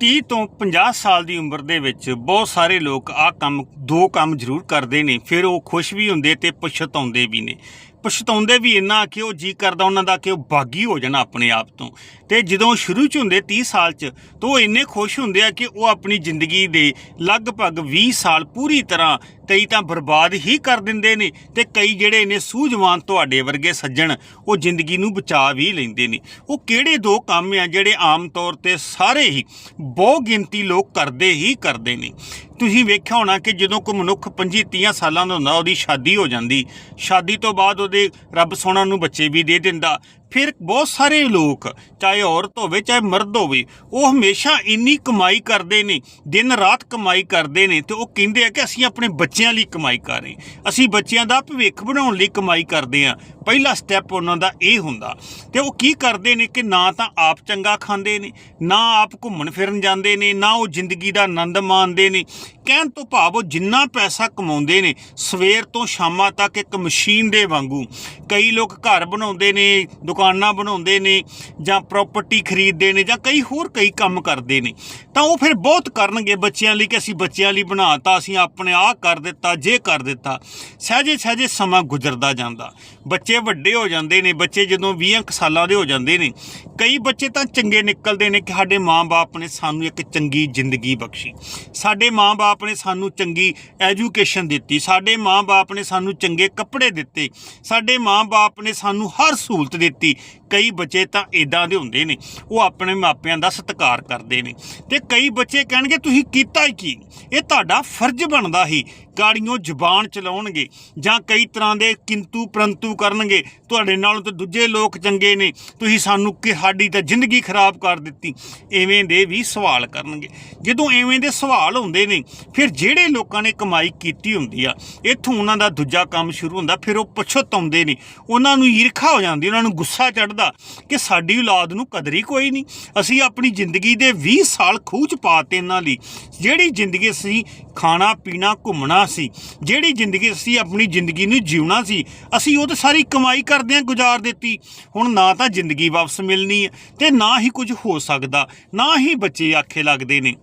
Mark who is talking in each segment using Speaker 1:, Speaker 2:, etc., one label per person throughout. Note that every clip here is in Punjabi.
Speaker 1: 30 ਤੋਂ 50 ਸਾਲ ਦੀ ਉਮਰ ਦੇ ਵਿੱਚ ਬਹੁਤ ਸਾਰੇ ਲੋਕ ਆਹ ਕੰਮ, ਦੋ ਕੰਮ ਜ਼ਰੂਰ ਕਰਦੇ ਨੇ, ਫਿਰ ਉਹ ਖੁਸ਼ ਵੀ ਹੁੰਦੇ ਤੇ ਪਛਤਾਉਂਦੇ ਵੀ ਨੇ। ਪਛਤਾਉਂਦੇ ਵੀ ਇੰਨਾ ਕਿ ਉਹ ਜੀ ਕਰਦਾ ਉਹਨਾਂ ਦਾ ਕਿ ਉਹ ਬਾਗੀ ਹੋ ਜਾਣ ਆਪਣੇ ਆਪ ਤੋਂ। ਤੇ ਜਦੋਂ ਸ਼ੁਰੂ ਚ ਹੁੰਦੇ 30 ਸਾਲ ਚ, ਤਾਂ ਉਹ ਇੰਨੇ ਖੁਸ਼ ਹੁੰਦੇ ਆ ਕਿ ਉਹ ਆਪਣੀ ਜ਼ਿੰਦਗੀ ਦੇ ਲਗਭਗ 20 ਸਾਲ ਪੂਰੀ ਤਰ੍ਹਾਂ ਕਈ ਤਾਂ ਬਰਬਾਦ ਹੀ ਕਰ ਦਿੰਦੇ ਨੇ ਤੇ ਕਈ ਜਿਹੜੇ ਨੇ ਸੂਝਵਾਨ ਤੁਹਾਡੇ ਵਰਗੇ ਸੱਜਣ, ਉਹ ਜ਼ਿੰਦਗੀ ਨੂੰ ਬਚਾ ਵੀ ਲੈਂਦੇ ਨੇ। ਉਹ ਕਿਹੜੇ ਦੋ ਕੰਮ ਆ ਜਿਹੜੇ ਆਮ ਤੌਰ ਤੇ ਸਾਰੇ ਹੀ ਬਹੁ ਗਿਣਤੀ ਲੋਕ ਕਰਦੇ ਹੀ ਕਰਦੇ ਨੇ। ਤੁਸੀਂ ਵੇਖਿਆ ਹੋਣਾ ਕਿ ਜਦੋਂ ਕੋਈ ਮਨੁੱਖ 25 30 ਸਾਲਾਂ ਦਾ ਹੁੰਦਾ, ਉਹਦੀ ਸ਼ਾਦੀ ਹੋ ਜਾਂਦੀ। ਸ਼ਾਦੀ ਤੋਂ ਬਾਅਦ ਉਹਦੇ ਰੱਬ ਸੋਹਣਾ ਨੂੰ ਬੱਚੇ ਵੀ ਦੇ ਦਿੰਦਾ। ਫਿਰ ਬਹੁਤ ਸਾਰੇ ਲੋਕ, ਚਾਹੇ ਔਰਤ ਹੋਵੇ, ਚਾਹੇ ਮਰਦ ਹੋਵੇ, ਉਹ ਹਮੇਸ਼ਾ ਇੰਨੀ ਕਮਾਈ ਕਰਦੇ ਨੇ, ਦਿਨ ਰਾਤ ਕਮਾਈ ਕਰਦੇ ਨੇ ਤੇ ਉਹ ਕਹਿੰਦੇ ਆ ਕਿ ਅਸੀਂ ਆਪਣੇ ਬੱਚਿਆਂ ਲਈ ਕਮਾਈ ਕਰ ਰਹੇ ਅਸੀਂ ਬੱਚਿਆਂ ਦਾ ਭਵਿੱਖ ਬਣਾਉਣ ਲਈ ਕਮਾਈ ਕਰਦੇ ਆ ਪਹਿਲਾ ਸਟੈਪ ਉਹਨਾਂ ਦਾ ਇਹ ਹੁੰਦਾ। ਤੇ ਉਹ ਕੀ ਕਰਦੇ ਨੇ ਕਿ ਨਾ ਤਾਂ ਆਪ ਚੰਗਾ ਖਾਂਦੇ ਨੇ, ਨਾ ਆਪ ਘੁੰਮਣ ਫਿਰਨ ਜਾਂਦੇ ਨੇ, ਨਾ ਉਹ ਜ਼ਿੰਦਗੀ ਦਾ ਆਨੰਦ ਮਾਣਦੇ ਨੇ। ਕਹਿਣ ਤੋਂ ਭਾਵ ਉਹ ਜਿੰਨਾ ਪੈਸਾ ਕਮਾਉਂਦੇ ਨੇ, ਸਵੇਰ ਤੋਂ ਸ਼ਾਮਾਂ ਤੱਕ ਇੱਕ ਮਸ਼ੀਨ ਦੇ ਵਾਂਗੂ। ਕਈ ਲੋਕ ਘਰ ਬਣਾਉਂਦੇ ਨੇ ਦੁਕਾਨਾਂ ਬਣਾਉਂਦੇ ਨੇ ਜਾਂ ਪ੍ਰਾਪਰਟੀ ਖਰੀਦਦੇ ਨੇ ਜਾਂ ਕਈ ਹੋਰ ਕਈ ਕੰਮ ਕਰਦੇ ਨੇ, ਤਾਂ ਉਹ ਫਿਰ ਬਹੁਤ ਕਰਨਗੇ ਬੱਚਿਆਂ ਲਈ ਕਿ ਅਸੀਂ ਬੱਚਿਆਂ ਲਈ ਬਣਾਤਾ, ਅਸੀਂ ਆਪਣੇ ਆਹ ਕਰ ਦਿੱਤਾ, ਜੇ ਕਰ ਦਿੱਤਾ ਸਹਜੇ ਸਹਜੇ ਸਮਾਂ ਗੁਜ਼ਰਦਾ ਜਾਂਦਾ। ਬੱਚੇ ਵੱਡੇ ਹੋ ਜਾਂਦੇ ਨੇ, ਬੱਚੇ ਜਦੋਂ 20 ਕੁ ਸਾਲਾਂ ਦੇ ਹੋ ਜਾਂਦੇ ਨੇ, ਕਈ ਬੱਚੇ ਤਾਂ ਚੰਗੇ ਨਿਕਲਦੇ ਨੇ ਕਿ ਸਾਡੇ ਮਾਂ-ਬਾਪ ਨੇ ਸਾਨੂੰ ਇੱਕ ਚੰਗੀ ਜ਼ਿੰਦਗੀ ਬਖਸ਼ੀ। ਸਾਡੇ ਮਾਂ-ਬਾਪ ਨੇ ਸਾਨੂੰ ਚੰਗੀ ਐਜੂਕੇਸ਼ਨ ਦਿੱਤੀ, ਸਾਡੇ ਮਾਂ-ਬਾਪ ਨੇ ਸਾਨੂੰ ਚੰਗੇ ਕੱਪੜੇ ਦਿੱਤੇ, ਸਾਡੇ ਮਾਂ-ਬਾਪ ਨੇ ਸਾਨੂੰ ਹਰ ਸਹੂਲਤ ਦਿੱਤੀ। ਕਈ ਬੱਚੇ ਤਾਂ ਇਦਾਂ ਦੇ ਹੁੰਦੇ ਨੇ, ਉਹ ਆਪਣੇ ਮਾਪਿਆਂ ਦਾ ਸਤਿਕਾਰ ਕਰਦੇ ਨੇ। ਤੇ ਕਈ ਬੱਚੇ ਕਹਿਣਗੇ, ਤੁਸੀਂ ਕੀਤਾ ਹੀ ਕੀ? ਇਹ ਤੁਹਾਡਾ ਫਰਜ਼ ਬਣਦਾ ਹੀ ਗਾੜੀਆਂ ਜ਼ੁਬਾਨ ਚਲਾਉਣਗੇ ਜਾਂ ਕਈ ਤਰ੍ਹਾਂ ਦੇ ਕਿੰਤੂ ਪ੍ਰੰਤੂ ਕਰਨਗੇ। ਤੁਹਾਡੇ ਨਾਲੋਂ ਤਾਂ ਦੂਜੇ ਲੋਕ ਚੰਗੇ ਨੇ। ਤੁਸੀਂ ਸਾਨੂੰ ਕਿ ਸਾਡੀ ਤਾਂ ਜ਼ਿੰਦਗੀ ਖਰਾਬ ਕਰ ਦਿੱਤੀ। ਐਵੇਂ ਦੇ ਵੀ ਸਵਾਲ ਕਰਨਗੇ। ਜਦੋਂ ਐਵੇਂ ਦੇ ਸਵਾਲ ਹੁੰਦੇ ਨੇ, ਫਿਰ ਜਿਹੜੇ ਲੋਕਾਂ ਨੇ ਕਮਾਈ ਕੀਤੀ ਹੁੰਦੀ ਆ, ਇੱਥੋਂ ਉਹਨਾਂ ਦਾ ਦੂਜਾ ਕੰਮ ਸ਼ੁਰੂ ਹੁੰਦਾ, ਫਿਰ ਉਹ ਪਛਤਾਉਂਦੇ ਨੇ। ਉਹਨਾਂ ਨੂੰ ਈਰਖਾ ਹੋ ਜਾਂਦੀ, ਉਹਨਾਂ ਨੂੰ ਗੁੱਸਾ ਚੜਦਾ ਕਿ ਸਾਡੀ ਔਲਾਦ ਨੂੰ ਕਦਰ ਹੀ ਕੋਈ ਨਹੀਂ। ਅਸੀਂ ਆਪਣੀ ਜ਼ਿੰਦਗੀ ਦੇ 20 ਸਾਲ ਖੂਹ ਚ ਪਾਤੇ ਇਹਨਾਂ ਲਈ। ਜਿਹੜੀ ਜ਼ਿੰਦਗੀ ਅਸੀਂ ਖਾਣਾ, ਪੀਣਾ, ਘੁੰਮਣਾ ਸੀ, ਜਿਹੜੀ ਜ਼ਿੰਦਗੀ ਅਸੀਂ ਆਪਣੀ ਜ਼ਿੰਦਗੀ ਨੂੰ ਜਿਉਣਾ ਸੀ, ਅਸੀਂ ਉਹ ਤਾਂ ਸਾਰੀ ਕਮਾਈ ਕਰ ਕਰਦਿਆਂ ਗੁਜ਼ਾਰ ਦਿੱਤੀ। ਹੁਣ ਨਾ ਤਾਂ ਜ਼ਿੰਦਗੀ ਵਾਪਸ ਮਿਲਣੀ ਹੈ ਤੇ ਨਾ ਹੀ ਕੁਝ ਹੋ ਸਕਦਾ, ਨਾ ਹੀ ਬੱਚੇ ਆਖੇ ਲੱਗਦੇ ਨੇ।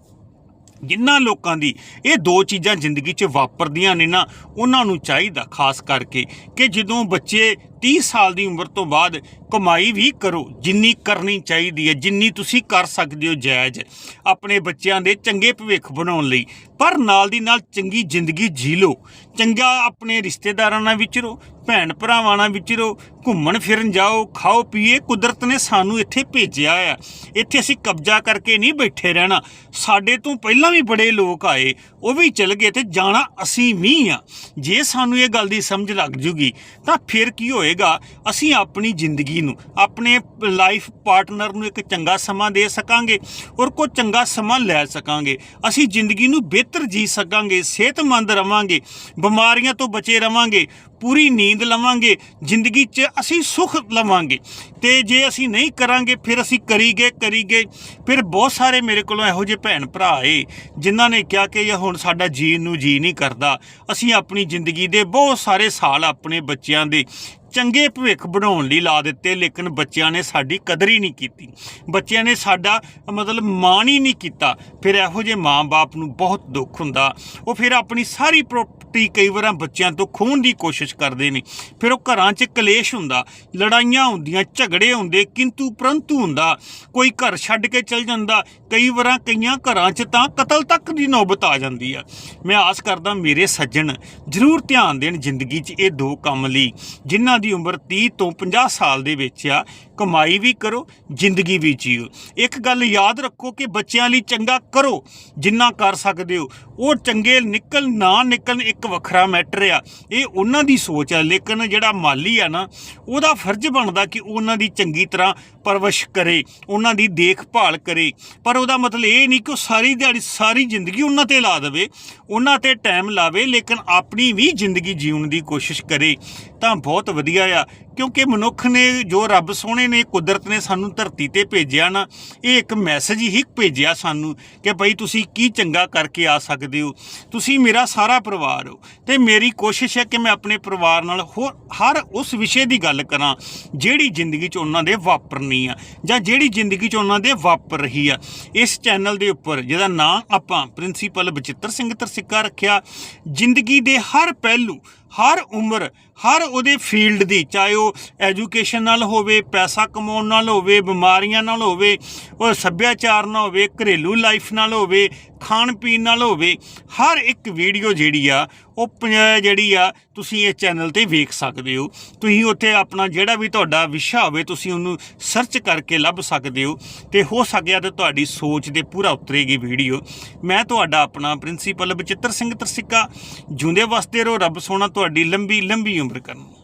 Speaker 1: ਜਿਨ੍ਹਾਂ ਲੋਕਾਂ ਦੀ ਇਹ ਦੋ ਚੀਜ਼ਾਂ ਜ਼ਿੰਦਗੀ 'ਚ ਵਾਪਰਦੀਆਂ ਨੇ ਨਾ, ਉਹਨਾਂ ਨੂੰ ਚਾਹੀਦਾ ਖਾਸ ਕਰਕੇ ਕਿ ਜਦੋਂ ਬੱਚੇ 30 ਸਾਲ ਦੀ ਉਮਰ ਤੋਂ ਬਾਅਦ ਕਮਾਈ ਵੀ ਕਰੋ, ਜਿੰਨੀ ਕਰਨੀ ਚਾਹੀਦੀ ਹੈ, ਜਿੰਨੀ ਤੁਸੀਂ ਕਰ ਸਕਦੇ ਹੋ ਜਾਇਜ਼, ਆਪਣੇ ਬੱਚਿਆਂ ਦੇ ਚੰਗੇ ਭਵਿੱਖ ਬਣਾਉਣ ਲਈ। ਪਰ ਨਾਲ ਦੀ ਨਾਲ ਚੰਗੀ ਜ਼ਿੰਦਗੀ ਜੀ ਲਓ, ਚੰਗਾ ਆਪਣੇ ਰਿਸ਼ਤੇਦਾਰਾਂ ਨਾਲ ਵਿਚਰੋ ਭੈਣ ਭਰਾਵਾਂ ਨਾਲ ਵਿਚਰੋ ਘੁੰਮਣ ਫਿਰਨ ਜਾਓ, ਖਾਓ, ਪੀਏ, ਕੁਦਰਤ ਨੇ ਸਾਨੂੰ ਇੱਥੇ ਭੇਜਿਆ ਆ। ਇੱਥੇ ਅਸੀਂ ਕਬਜ਼ਾ ਕਰਕੇ ਨਹੀਂ ਬੈਠੇ ਰਹਿਣਾ। ਸਾਡੇ ਤੋਂ ਪਹਿਲਾਂ ਵੀ ਬੜੇ ਲੋਕ ਆਏ, ਉਹ ਵੀ ਚਲ ਗਏ ਤੇ ਜਾਣਾ ਅਸੀਂ ਵੀ ਆ। ਜੇ ਸਾਨੂੰ ਇਹ ਗੱਲ ਦੀ ਸਮਝ ਲੱਗ ਜੂਗੀ, ਤਾਂ ਫਿਰ ਕੀ ਹੋਏਗਾ? ਅਸੀਂ ਆਪਣੀ ਜ਼ਿੰਦਗੀ ਨੂੰ, ਆਪਣੇ ਲਾਈਫ ਪਾਰਟਨਰ ਨੂੰ ਇੱਕ ਚੰਗਾ ਸਮਾਂ ਦੇ ਸਕਾਂਗੇ ਔਰ ਕੋ ਚੰਗਾ ਸਮਾਂ ਲੈ ਸਕਾਂਗੇ। ਅਸੀਂ ਜ਼ਿੰਦਗੀ ਨੂੰ ਬਿਹਤਰ ਜੀ ਸਕਾਂਗੇ, ਸਿਹਤਮੰਦ ਰਵਾਂਗੇ, ਬਿਮਾਰੀਆਂ ਤੋਂ ਬਚੇ ਰਵਾਂਗੇ, ਪੂਰੀ ਨੀਂਦ ਲਵਾਂਗੇ, ਜ਼ਿੰਦਗੀ 'ਚ ਅਸੀਂ ਸੁੱਖ ਲਵਾਂਗੇ। ਤੇ ਜੇ ਅਸੀਂ ਨਹੀਂ ਕਰਾਂਗੇ, ਫਿਰ ਅਸੀਂ ਕਰੀਗੇ ਕਰੀਗੇ। ਫਿਰ ਬਹੁਤ ਸਾਰੇ ਮੇਰੇ ਕੋਲੋਂ ਇਹੋ ਜਿਹੇ ਭੈਣ ਭਰਾ ਆਏ ਜਿਨ੍ਹਾਂ ਨੇ ਕਿਹਾ ਕਿ ਇਹ ਹੁਣ ਸਾਡਾ ਜੀਣ ਨੂੰ ਜੀ ਨਹੀਂ ਕਰਦਾ। ਅਸੀਂ ਆਪਣੀ ਜ਼ਿੰਦਗੀ ਦੇ ਬਹੁਤ ਸਾਰੇ ਸਾਲ ਆਪਣੇ ਬੱਚਿਆਂ ਦੇ ਚੰਗੇ ਭਵਿੱਖ ਬਣਾਉਣ ਲਈ ਲਾ ਦਿੱਤੇ, ਲੇਕਿਨ ਬੱਚਿਆਂ ਨੇ ਸਾਡੀ ਕਦਰ ਹੀ ਨਹੀਂ ਕੀਤੀ। ਬੱਚਿਆਂ ਨੇ ਸਾਡਾ ਮਤਲਬ ਮਾਣ ਹੀ ਨਹੀਂ ਕੀਤਾ। ਫਿਰ ਇਹੋ ਜਿਹੇ ਮਾਂ-ਬਾਪ ਨੂੰ ਬਹੁਤ ਦੁੱਖ ਹੁੰਦਾ। ਉਹ ਫਿਰ ਆਪਣੀ ਸਾਰੀ ਪ੍ਰਾਪਰਟੀ ਕਈ ਵਾਰਾਂ ਬੱਚਿਆਂ ਤੋਂ ਖੋਹਣ ਦੀ ਕੋਸ਼ਿਸ਼ ਕਰਦੇ ਨੇ। ਫਿਰ ਉਹ ਘਰਾਂ 'ਚ ਕਲੇਸ਼ ਹੁੰਦਾ, ਲੜਾਈਆਂ ਹੁੰਦੀਆਂ, ਝਗੜੇ ਹੁੰਦੇ ਕਿੰਤੂ ਪਰੰਤੂ ਹੁੰਦਾ। ਕੋਈ ਘਰ ਛੱਡ ਕੇ ਚਲ ਜਾਂਦਾ ਕਈ ਵਾਰਾਂ ਕਈਆਂ ਘਰਾਂ 'ਚ ਤਾਂ ਕਤਲ ਤੱਕ ਦੀ ਨੌਬਤ ਆ ਜਾਂਦੀ ਆ। ਮੈਂ ਆਸ ਕਰਦਾ ਮੇਰੇ ਸੱਜਣ ਜ਼ਰੂਰ ਧਿਆਨ ਦੇਣ ਜ਼ਿੰਦਗੀ 'ਚ ਇਹ ਦੋ ਕੰਮ ਲਈ, ਜਿਨ੍ਹਾਂ ਦੀ ਉਮਰ 30 ਤੋਂ 50 ਸਾਲ ਦੇ ਵਿੱਚ ਆ। ਕਮਾਈ ਵੀ ਕਰੋ, ਜ਼ਿੰਦਗੀ ਵੀ ਜੀਓ। ਇੱਕ ਗੱਲ ਯਾਦ ਰੱਖੋ ਕਿ ਬੱਚਿਆਂ ਲਈ ਚੰਗਾ ਕਰੋ, ਜਿੰਨਾ ਕਰ ਸਕਦੇ ਹੋ। ਉਹ ਚੰਗੇ ਨਿਕਲ ਨਾ ਨਿਕਲਣ ਇੱਕ ਵੱਖਰਾ ਮੈਟਰ ਆ। ਇਹ ਉਹਨਾਂ ਦੀ ਸੋਚ ਆ, ਲੇਕਿਨ ਜਿਹੜਾ ਮਾਲੀ ਆ ਨਾ, ਉਹਦਾ ਫਰਜ਼ ਬਣਦਾ ਕਿ ਉਹਨਾਂ ਦੀ ਚੰਗੀ ਤਰ੍ਹਾਂ ਪਰਵਰਿਸ਼ ਕਰੇ, ਉਹਨਾਂ ਦੀ ਦੇਖਭਾਲ ਕਰੇ। ਪਰ ਉਹਦਾ ਮਤਲਬ ਇਹ ਨਹੀਂ ਕਿ ਉਹ ਸਾਰੀ ਦਿਹਾੜੀ, ਸਾਰੀ ਜ਼ਿੰਦਗੀ ਉਹਨਾਂ ਤੇ ਲਾ ਦੇਵੇ। ਉਹਨਾਂ ਤੇ ਟਾਈਮ ਲਾਵੇ, ਲੇਕਿਨ ਆਪਣੀ ਵੀ ਜ਼ਿੰਦਗੀ ਜੀਉਣ ਦੀ ਕੋਸ਼ਿਸ਼ ਕਰੇ। ਤਾਂ ਬਹੁਤ ਵਧੀਆ ਆ। ਕਿਉਂਕਿ ਮਨੁੱਖ ਨੇ ਜੋ ਰੱਬ ਸੋਹਣੇ ਨੇ, ਕੁਦਰਤ ਨੇ ਸਾਨੂੰ ਧਰਤੀ ਤੇ ਭੇਜਿਆ ਨਾ, ਇਹ ਇੱਕ ਮੈਸੇਜ ਹੀ ਭੇਜਿਆ ਸਾਨੂੰ ਕਿ ਭਾਈ ਤੁਸੀਂ ਕੀ ਚੰਗਾ ਕਰਕੇ ਆ ਸਕਦੇ ਹੋ। ਤੁਸੀਂ ਮੇਰਾ ਸਾਰਾ ਪਰਿਵਾਰ ਹੋ ਤੇ ਮੇਰੀ ਕੋਸ਼ਿਸ਼ ਹੈ ਕਿ ਮੈਂ ਆਪਣੇ ਪਰਿਵਾਰ ਨਾਲ ਹੋਰ ਹਰ ਉਸ ਵਿਸ਼ੇ ਦੀ ਗੱਲ ਕਰਾਂ ਜਿਹੜੀ ਜ਼ਿੰਦਗੀ 'ਚ ਉਹਨਾਂ ਦੇ ਵਾਪਰਨੀ ਆ ਜਾਂ ਜਿਹੜੀ ਜ਼ਿੰਦਗੀ 'ਚ ਉਹਨਾਂ ਦੇ ਵਾਪਰ ਰਹੀ ਆ। ਇਸ ਚੈਨਲ ਦੇ ਉੱਪਰ ਜਿਹਦਾ ਨਾਂ ਆਪਾਂ ਪ੍ਰਿੰਸੀਪਲ ਬਚਿੱਤਰ ਸਿੰਘ ਤਰਸਿੱਕਾ ਰੱਖਿਆ, ਜ਼ਿੰਦਗੀ ਦੇ ਹਰ ਪਹਿਲੂ ਹਰ ਉਮਰ, ਹਰ ਉਹਦੇ ਫੀਲਡ ਦੀ, ਚਾਹੇ ਉਹ ਐਜੂਕੇਸ਼ਨ ਨਾਲ ਹੋਵੇ, ਪੈਸਾ ਕਮਾਉਣ ਨਾਲ ਹੋਵੇ, ਬਿਮਾਰੀਆਂ ਨਾਲ ਹੋਵੇ, ਉਹ ਸੱਭਿਆਚਾਰ ਨਾਲ ਹੋਵੇ, ਘਰੇਲੂ ਲਾਈਫ ਨਾਲ ਹੋਵੇ ਖਾਣ ਪੀਣ ਨਾਲ ਹੋਵੇ, ਹਰ ਇੱਕ ਵੀਡੀਓ ਜਿਹੜੀ ਆ, ਉਹ ਪੰਜ- ਜਿਹੜੀ ਆ, ਤੁਸੀਂ ਇਸ ਚੈਨਲ ਤੇ ਵੇਖ ਸਕਦੇ ਹੋ। ਤੁਸੀਂ ਉੱਥੇ ਆਪਣਾ ਜਿਹੜਾ ਵੀ ਤੁਹਾਡਾ ਵਿਸ਼ਾ ਹੋਵੇ, ਤੁਸੀਂ ਉਹਨੂੰ ਸਰਚ ਕਰਕੇ ਲੱਭ ਸਕਦੇ ਹੋ। ਤੇ ਹੋ ਸਕਿਆ ਤਾਂ ਤੁਹਾਡੀ ਸੋਚ ਦੇ ਪੂਰਾ ਉਤਰੇਗੀ ਵੀਡੀਓ ਮੈਂ ਤੁਹਾਡਾ ਆਪਣਾ ਪ੍ਰਿੰਸੀਪਲ ਬਚਿੱਤਰ ਸਿੰਘ ਤਰਸਿੱਕਾ ਜੁੰਦੇ ਵਸਦੇ ਰਹੋ, ਰੱਬ ਸੋਹਣਾ ਤੁਹਾਡੀ ਲੰਬੀ ਲੰਬੀ ਉਮਰ ਕਰਨ।